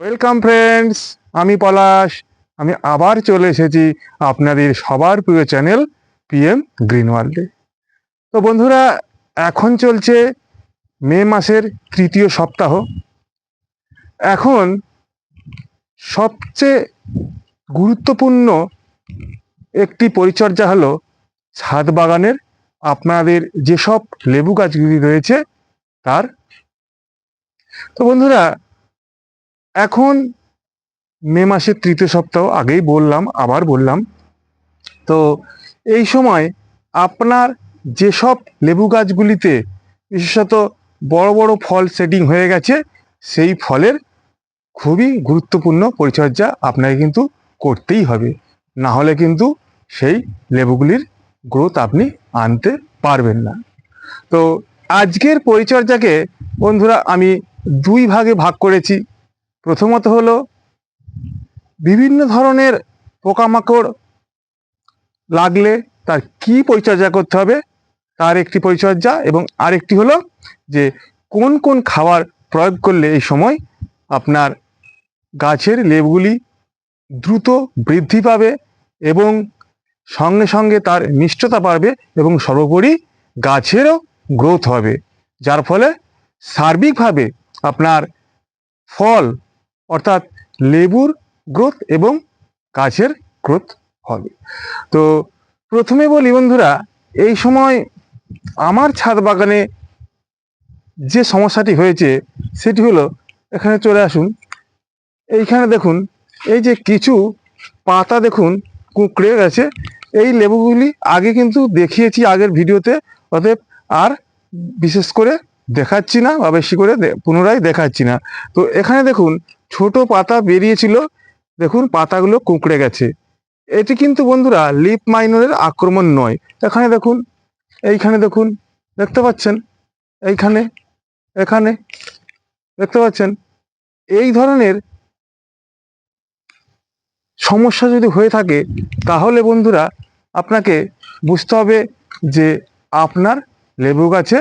Welcome friends আমি পলাশ। আমি আবার চলে এসেছি আপনাদের সবার প্রিয় চ্যানেল পিএম গ্রিন ওয়ার্ল্ডে তো বন্ধুরা, এখন চলছে মে মাসের তৃতীয় সপ্তাহ। এখন সবচেয়ে গুরুত্বপূর্ণ একটি পরিচর্যা হলো ছাদ বাগানের আপনাদের যেসব লেবু গাছগুলি রয়েছে, তার। তো বন্ধুরা এখন মে মাসের তৃতীয় সপ্তাহ, আগেই বললাম, আবার বললাম। তো এই সময় আপনার যেসব লেবু গাছগুলিতে বিশেষত বড় বড় ফল সেটিং হয়ে গেছে, সেই ফলের খুবই গুরুত্বপূর্ণ পরিচর্যা আপনাকে কিন্তু করতেই হবে। না হলে কিন্তু সেই লেবুগুলির গ্রোথ আপনি আনতে পারবেন না। তো আজকের পরিচর্যাকে বন্ধুরা আমি দুই ভাগে ভাগ করেছি। প্রথমত হলো বিভিন্ন ধরনের পোকামাকড় লাগলে তার কি পরিচর্যা করতে হবে, তার একটি পরিচর্যা এবং আরেকটি হলো যে কোন কোন খাবার প্রয়োগ করলে এই সময় আপনার গাছের লেবগুলি দ্রুত বৃদ্ধি পাবে এবং সঙ্গে সঙ্গে তার মিষ্টতা বাড়বে এবং সর্বোপরি গাছেরও গ্রোথ হবে। যার ফলে সার্বিকভাবে আপনার ফল অর্থাৎ লেবুর গ্রোথ এবং গাছের গ্রোথ হবে। তো প্রথমে বলি বন্ধুরা, এই সময় আমার ছাদ বাগানে যে সমস্যাটি হয়েছে সেটি হলো, এখানে চলে আসুন। এইখানে দেখুন, এই যে কিছু পাতা দেখুন, কুঁকড়ে গেছে। এই লেবুগুলি আগে কিন্তু দেখিয়েছি আগের ভিডিওতে, অতএব আর বিশেষ করে দেখাচ্ছি না বা বেশি করে পুনরায় দেখাচ্ছি না। তো এখানে দেখুন ছোট পাতা বেরিয়েছিল। দেখুন, পাতাগুলো কুঁকড়ে গেছে। এটি কিন্তু বন্ধুরা লিপ মাইনরের আক্রমণ নয়। এখানে দেখুন, এইখানে দেখুন, দেখতে পাচ্ছেন? এইখানে, এখানে, দেখতে পাচ্ছেন? এই ধরনের সমস্যা যদি হয়ে থাকে, তাহলে বন্ধুরা আপনাকে বুঝতে হবে যে আপনার লেবু গাছে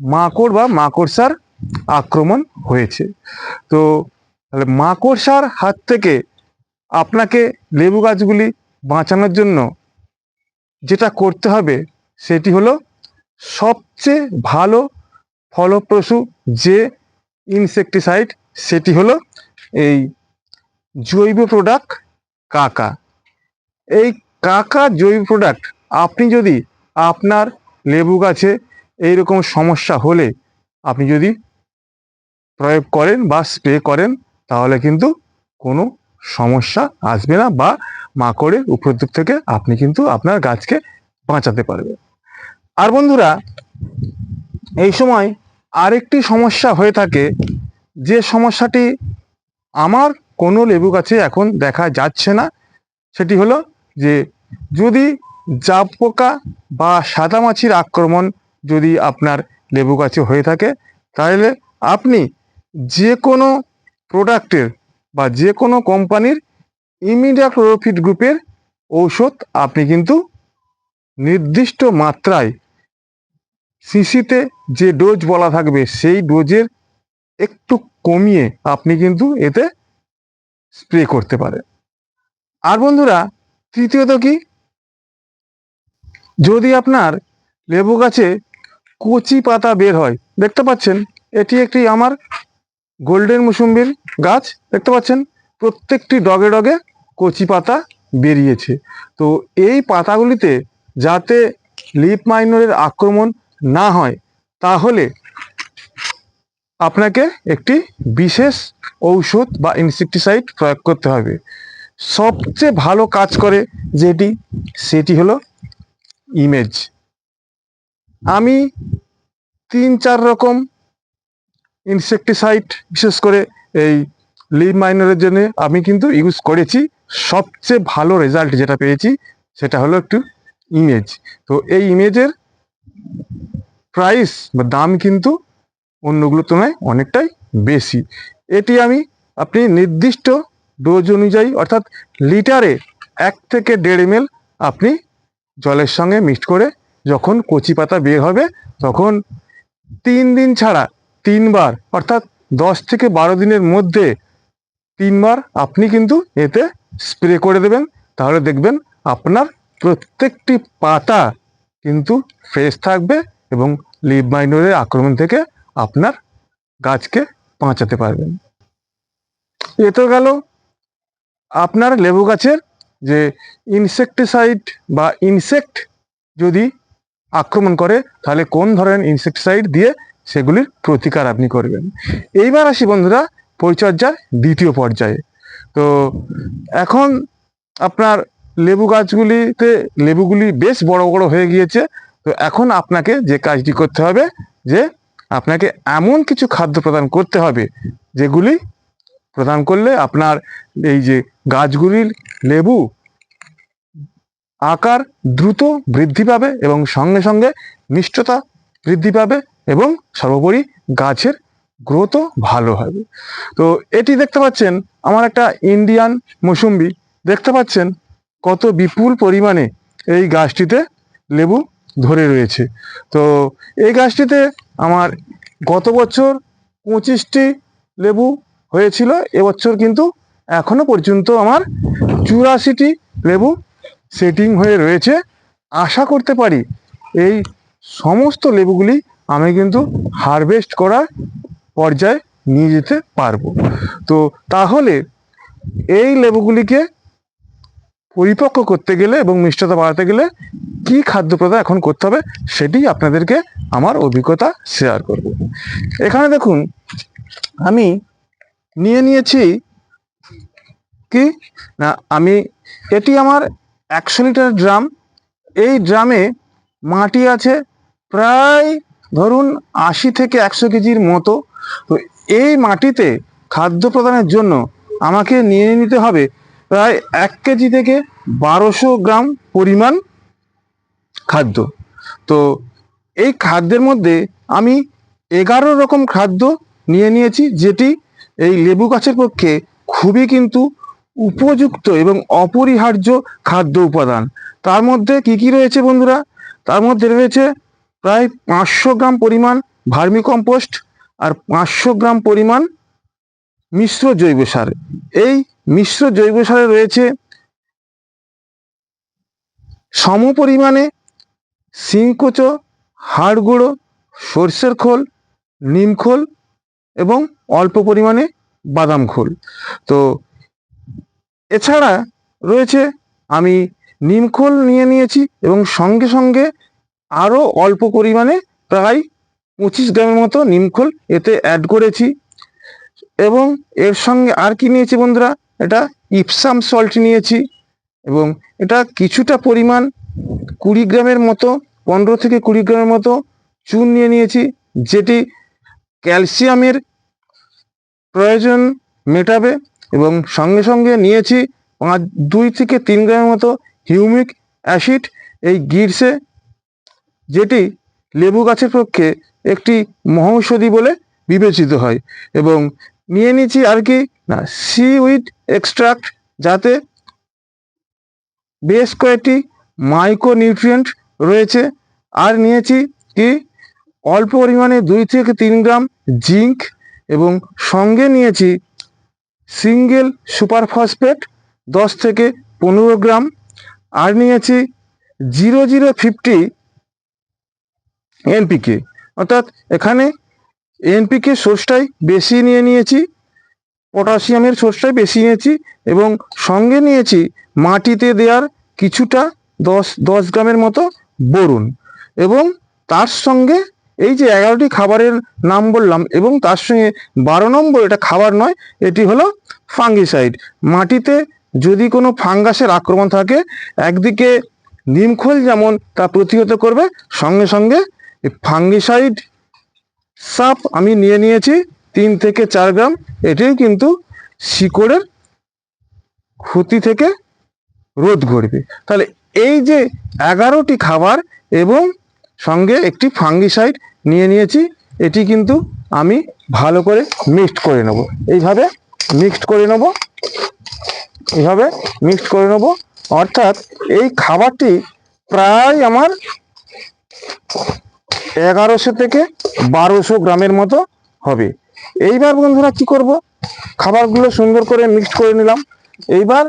মাকড় বা মাকড়সার আক্রমণ হয়েছে। তো তাহলে মাকড়সার হাত থেকে আপনাকে লেবু গাছগুলি বাঁচানোর জন্য যেটা করতে হবে, সেটি হলো সবচেয়ে ভালো ফলপ্রসূ যে ইনসেকটিসাইড সেটি হলো এই জৈব প্রোডাক্ট কাকা। এই কাকা জৈব প্রোডাক্ট আপনি যদি আপনার লেবু গাছে এইরকম সমস্যা হলে আপনি যদি প্রয়োগ করেন বা স্প্রে করেন তাহলে কিন্তু কোনো সমস্যা আসবে না বা মাকড়ের উপদ্রব থেকে আপনি কিন্তু আপনার গাছকে বাঁচাতে পারবেন। আর বন্ধুরা, এই সময় আরেকটি সমস্যা হয়ে থাকে। যে সমস্যাটি আমার কোনো লেবু গাছে এখন দেখা যাচ্ছে না, সেটি হলো যে যদি জাব পোকা বা সাদামাছির আক্রমণ যদি আপনার লেবু গাছে হয়ে থাকে, তাহলে আপনি যে কোনো প্রোডাক্টের বা যে কোনো কোম্পানির ইমিডাক্লোরোফিট গ্রুপের ঔষধ আপনি কিন্তু নির্দিষ্ট মাত্রায় সিসিতে যে ডোজ বলা থাকবে সেই ডোজের একটু কমিয়ে আপনি কিন্তু এতে স্প্রে করতে পারেন। আর বন্ধুরা, তৃতীয়ত কি? যদি আপনার লেবু গাছে কচি পাতা বের হয়, দেখতে পাচ্ছেন, এটি একটি আমার গোল্ডেন মুসুম্বির গাছ দেখতে পাচ্ছেন? প্রত্যেকটি ডগে ডগে কচি পাতা বেরিয়েছে। তো এই পাতাগুলিতে যাতে লিপ মাইনরের আক্রমণ না হয়, তাহলে আপনাকে একটি বিশেষ ঔষধ বা ইনসেকটিসাইড প্রয়োগ করতে হবে। সবচেয়ে ভালো কাজ করে যেটি, সেটি হলো ইমেজ আমি তিন চার রকম ইনসেকটিসাইড বিশেষ করে এই লিভ মাইনারের জন্য আমি কিন্তু ইউজ করেছি। সবচেয়ে ভালো রেজাল্ট যেটা পেয়েছি, সেটা হলো একটু ইমেজ তো এই ইমেজের প্রাইস বা দাম কিন্তু অন্যগুলোর তুলনায় অনেকটাই বেশি। এটি আমি আপনি নির্দিষ্ট ডোজ অনুযায়ী, অর্থাৎ লিটারে এক থেকে দেড় এম আপনি জলের সঙ্গে মিক্সড করে যখন কচি পাতা বের হবে, তখন তিন দিন ছাড়া তিনবার, অর্থাৎ দশ থেকে বারো দিনের মধ্যে তিনবার আপনি কিন্তু এতে স্প্রে করে দেবেন। তাহলে দেখবেন আপনার প্রত্যেকটি পাতা কিন্তু ফ্রেশ থাকবে এবং লিভ মাইনরের আক্রমণ থেকে আপনার গাছকে বাঁচাতে পারবেন। এ তো গেল আপনার লেবু গাছের যে ইনসেকটিসাইড বা ইনসেক্ট যদি আক্রমণ করে, তাহলে কোন ধরনের ইনসেকটিসাইড দিয়ে সেগুলির প্রতিকার আপনি করবেন। এইবার আসি বন্ধুরা পরিচর্যার দ্বিতীয় পর্যায়ে। তো এখন আপনার লেবু গাছগুলিতে, লেবুগুলি বেশ বড় বড় হয়ে গিয়েছে। তো এখন আপনাকে যে কাজটি করতে হবে, যে আপনাকে এমন কিছু খাদ্য প্রদান করতে হবে, যেগুলি প্রদান করলে আপনার এই যে গাছগুলির লেবু আকার দ্রুত বৃদ্ধি পাবে এবং সঙ্গে সঙ্গে মিষ্টতা বৃদ্ধি পাবে। এবং সর্বোপরি গাছের গ্রোথও ভালো হবে। তো এটি দেখতে পাচ্ছেন, আমার একটা ইন্ডিয়ান মৌসুম্বি। দেখতে পাচ্ছেন কত বিপুল পরিমাণে এই গাছটিতে লেবু ধরে রয়েছে। তো এই গাছটিতে আমার গত বছর পঁচিশটি লেবু হয়েছিল, এবছর কিন্তু এখনও পর্যন্ত আমার চুরাশিটি লেবু সেটিং হয়ে রয়েছে। আশা করতে পারি এই সমস্ত লেবুগুলি আমি কিন্তু হারভেস্ট করার পর্যায়ে নিয়ে যেতে পারব। তো তাহলে এই লেবুগুলিকে পরিপক্ক করতে গেলে এবং মিষ্টতা বাড়াতে গেলে কি খাদ্য প্রদান এখন করতে হবে সেটি আপনাদেরকে আমার অভিজ্ঞতা শেয়ার করব। এখানে দেখুন, আমি নিয়ে নিয়েছি কি? না, আমি, এটি আমার একশো লিটার ড্রাম। এই ড্রামে মাটি আছে প্রায় ধরুন আশি থেকে একশো কেজির মতো, তো এই মাটিতে খাদ্য প্রদানের জন্য আমাকে নিয়ে নিতে হবে প্রায় এক কেজি থেকে বারোশো গ্রাম পরিমাণ খাদ্য। তো এই খাদ্যের মধ্যে আমি এগারো রকম খাদ্য নিয়ে নিয়েছি, যেটি এই লেবু গাছের পক্ষে খুবই কিন্তু উপযুক্ত এবং অপরিহার্য খাদ্য উপাদান। তার মধ্যে কি কি রয়েছে বন্ধুরা? তার মধ্যে রয়েছে প্রায় পাঁচশো গ্রাম পরিমাণ ভার্মি কম্পোস্ট আর পাঁচশো গ্রাম পরিমাণ মিশ্র জৈব সার। এই মিশ্র জৈব সারে রয়েছে সম পরিমাণে শিংকুচো হাড় গুঁড়ো সর্ষের খোল, নিম খোল এবং অল্প পরিমাণে বাদাম খোল। তো এছাড়া রয়েছে আমি নিমখোল নিয়ে নিয়েছি এবং সঙ্গে সঙ্গে আরও অল্প পরিমাণে প্রায় পঁচিশ গ্রামের মতো নিমখোল এতে অ্যাড করেছি। এবং এর সঙ্গে আর কি নিয়েছি বন্ধুরা? এটা ইপসাম সল্ট নিয়েছি। এবং এটা কিছুটা পরিমাণ কুড়ি গ্রামের মতো, পনেরো থেকে কুড়ি গ্রামের মতো চুন নিয়ে নিয়েছি, যেটি ক্যালসিয়ামের প্রয়োজন মেটাবে। এবং সঙ্গে সঙ্গে নিয়েছি পাঁচ, দুই থেকে তিন গ্রামের মতো হিউমিক অ্যাসিড। এই গিরসে যেটি লেবু গাছের পক্ষে একটি মহৌষধি বলে বিবেচিত হয় এবং নিয়ে নিয়েছি আর কি, না সি উইড এক্সট্রাক্ট যাতে বেশ কয়েকটি মাইক্রো নিউট্রিয়েন্ট রয়েছে। আর নিয়েছি কি, অল্প পরিমাণে দুই থেকে তিন গ্রাম জিঙ্ক এবং সঙ্গে নিয়েছি সিঙ্গেল সুপার ফসফেট দশ থেকে পনেরো গ্রাম। আর নিয়েছি জিরো জিরো ফিফটি এনপিকে। অর্থাৎ এখানে এনপিকে সোর্সটাই বেশি নিয়ে নিয়েছি, পটাশিয়ামের সোর্সটাই বেশি নিয়েছি এবং সঙ্গে নিয়েছি মাটিতে দেওয়ার কিছুটা দশ দশ গ্রামের মতো বরুন এবং তার সঙ্গে এই যে এগারোটি খাবারের নাম বললাম এবং তার সঙ্গে বারো নম্বর এটা খাবার নয়, এটি হলো ফাঙ্গিসাইড। মাটিতে যদি কোনো ফাঙ্গাসের আক্রমণ থাকে, একদিকে নিমখোল যেমন তা প্রতিহত করবে, সঙ্গে সঙ্গে ফাঙ্গিসাইড সাপ আমি নিয়ে নিয়েছি তিন থেকে চার গ্রাম। এটিও কিন্তু শিকড়ের ক্ষতি থেকে রোধ করবে। তাহলে এই যে এগারোটি খাবার এবং সঙ্গে একটি ফাঙ্গিসাইড নিয়ে নিয়েছি, এটি কিন্তু আমি ভালো করে মিক্সড করে নেব। এইভাবে মিক্সড করে নেব। এইভাবে মিক্সড করে নেব। অর্থাৎ এই খাবারটি প্রায় আমার এগারোশো থেকে বারোশো গ্রামের মতো হবে। এইবার বন্ধুরা কি করব? খাবারগুলো সুন্দর করে মিক্সড করে নিলাম। এইবার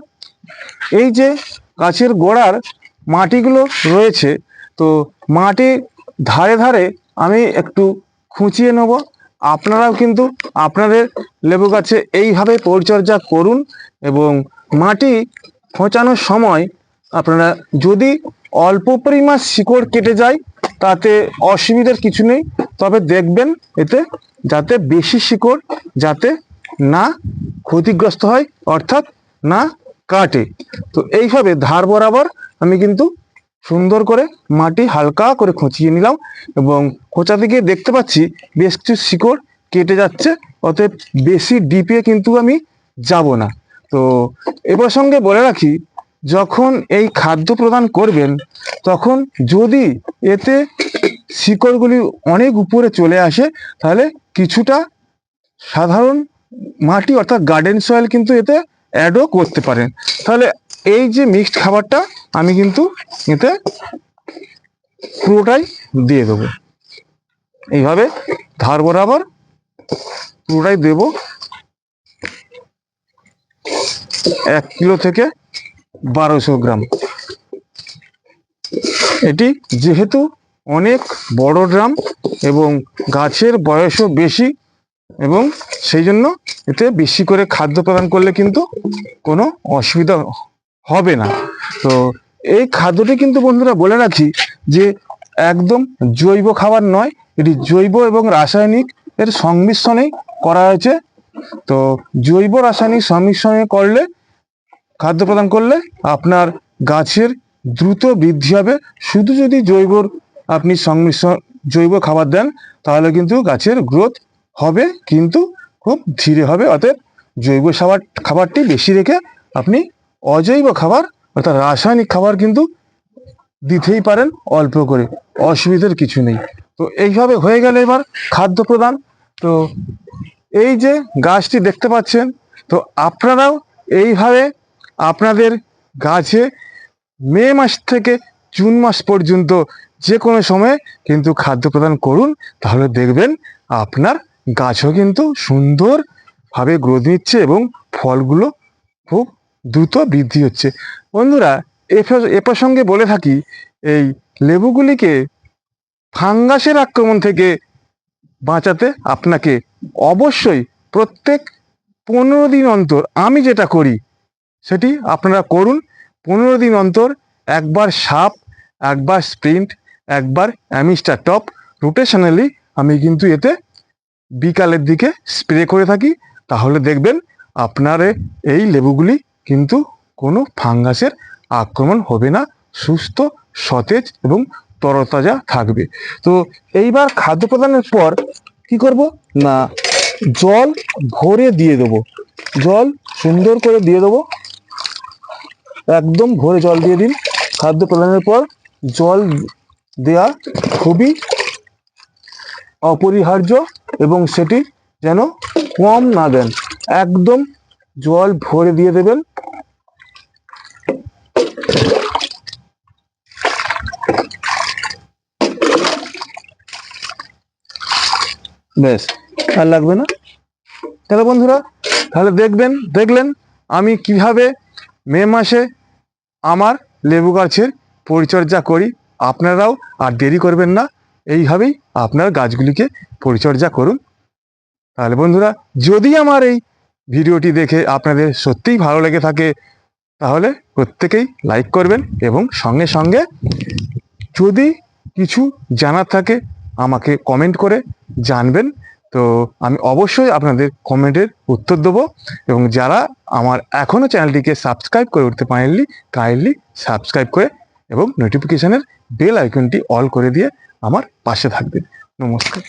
এই যে গাছের গোড়ার মাটিগুলো রয়েছে, তো মাটি ধারে ধারে আমি একটু খুঁচিয়ে নেব। আপনারাও কিন্তু আপনাদের লেবু গাছে এইভাবে পরিচর্যা করুন এবং মাটি খোঁচানোর সময় আপনারা যদি অল্প পরিমাণ শিকড় কেটে যায় তাতে অসুবিধার কিছু নেই। তবে দেখবেন এতে যাতে বেশি শিকড় যাতে না ক্ষতিগ্রস্ত হয়, অর্থাৎ না কাটে। তো এইভাবে ধার বরাবর আমি কিন্তু সুন্দর করে মাটি হালকা করে খুঁচিয়ে নিলাম এবং খোঁচাতে গিয়ে দেখতে পাচ্ছি বেশ কিছু শিকড় কেটে যাচ্ছে, অতএব বেশি ডিপে কিন্তু আমি যাব না। তো এ প্রসঙ্গে বলে রাখি, যখন এই খাদ্য প্রদান করবেন তখন যদি এতে শিকড়গুলি অনেক উপরে চলে আসে, তাহলে কিছুটা সাধারণ মাটি অর্থাৎ গার্ডেন সয়েল কিন্তু এতে অ্যাডও করতে পারেন তাহলে এই যে মিক্সড খাবারটা আমি কিন্তু এতে পুরোটাই দিয়ে দেবো। এইভাবে ধার বরাবর পুরোটাই দেব। এক কিলো থেকে বারোশো গ্রাম। এটি যেহেতু অনেক বড় ড্রাম এবং গাছের বয়সও বেশি এবং সেই জন্য এতে বেশি করে খাদ্য প্রদান করলে কিন্তু কোনো অসুবিধা হবে না। তো এই খাদ্যটি কিন্তু বন্ধুরা বলে রাখি যে একদম জৈব খাবার নয়, এটি জৈব এবং রাসায়নিক এর সংমিশ্রণেই করা হয়েছে। তো জৈব রাসায়নিক সংমিশ্রণে করলে, খাদ্য প্রদান করলে আপনার গাছের দ্রুত বৃদ্ধি হবে। শুধু যদি জৈবর আপনি সংমিশ্রণ জৈব খাবার দেন, তাহলে কিন্তু গাছের গ্রোথ হবে, কিন্তু খুব ধীরে হবে। অতএব জৈব খাবার খাবারটি বেশি রেখে আপনি অজৈব খাবার অর্থাৎ রাসায়নিক খাবার কিন্তু দিতেই পারেন অল্প করে, অসুবিধার কিছু নেই। তো এইভাবে হয়ে গেলে এবার খাদ্য প্রদান। তো এই যে গাছটি দেখতে পাচ্ছেন, তো আপনারাও এইভাবে আপনাদের গাছে মে মাস থেকে জুন মাস পর্যন্ত যে কোনো সময়ে কিন্তু খাদ্য প্রদান করুন, তাহলে দেখবেন আপনার গাছও কিন্তু সুন্দরভাবে গ্রোথ নিচ্ছে এবং ফলগুলো খুব দ্রুত বৃদ্ধি হচ্ছে। বন্ধুরা এ প্রসঙ্গে বলে থাকি, এই লেবুগুলিকে ফাঙ্গাসের আক্রমণ থেকে বাঁচাতে আপনাকে অবশ্যই প্রত্যেক পনেরো দিন অন্তর আমি যেটা করি, সেটি আপনারা করুন। পনেরো দিন অন্তর একবার সাপ, একবার স্প্রিন্ট, একবার অ্যামিস্টার টপ। রোটেশনালি আমি কিন্তু এতে বিকালের দিকে স্প্রে করে থাকি। তাহলে দেখবেন আপনার এই লেবুগুলি কিন্তু কোনো ফাঙ্গাসের আক্রমণ হবে না। সুস্থ, সতেজ এবং তরতাজা থাকবে। তো এইবার খাদ্য প্রদানের পর কি করব? না, জল ভরে দিয়ে দেবো। জল সুন্দর করে দিয়ে দেবো। একদম ভরে জল দিয়ে দিন। খাদ্য প্রদানের পর জল দেয়া খুবই অপরিহার্য এবং সেটি যেন কম না দেন। একদম জল ভরে দিয়ে দেবেন। ব্যাস, আর লাগবে না। তাহলে বন্ধুরা, তাহলে দেখবেন, দেখলেন আমি কীভাবে মে মাসে আমার লেবু গাছের পরিচর্যা করি। আপনারাও আর দেরি করবেন না। এইভাবেই আপনার গাছগুলিকে পরিচর্যা করুন। তাহলে বন্ধুরা, যদি আমার এই ভিডিওটি দেখে আপনাদের সত্যিই ভালো লেগে থাকে, তাহলে প্রত্যেকেই লাইক করবেন এবং সঙ্গে সঙ্গে যদি কিছু জানার থাকে, আমাকে কমেন্ট করে জানবেন। তো আমি অবশ্যই আপনাদের কমেন্টের উত্তর দেবো এবং যারা আমার এখনও চ্যানেলটিকে সাবস্ক্রাইব করে উঠতে পারেননি কাইন্ডলি সাবস্ক্রাইব করে এবং নোটিফিকেশানের বেল আইকনটি অল করে দিয়ে আমার পাশে থাকবেন। নমস্কার।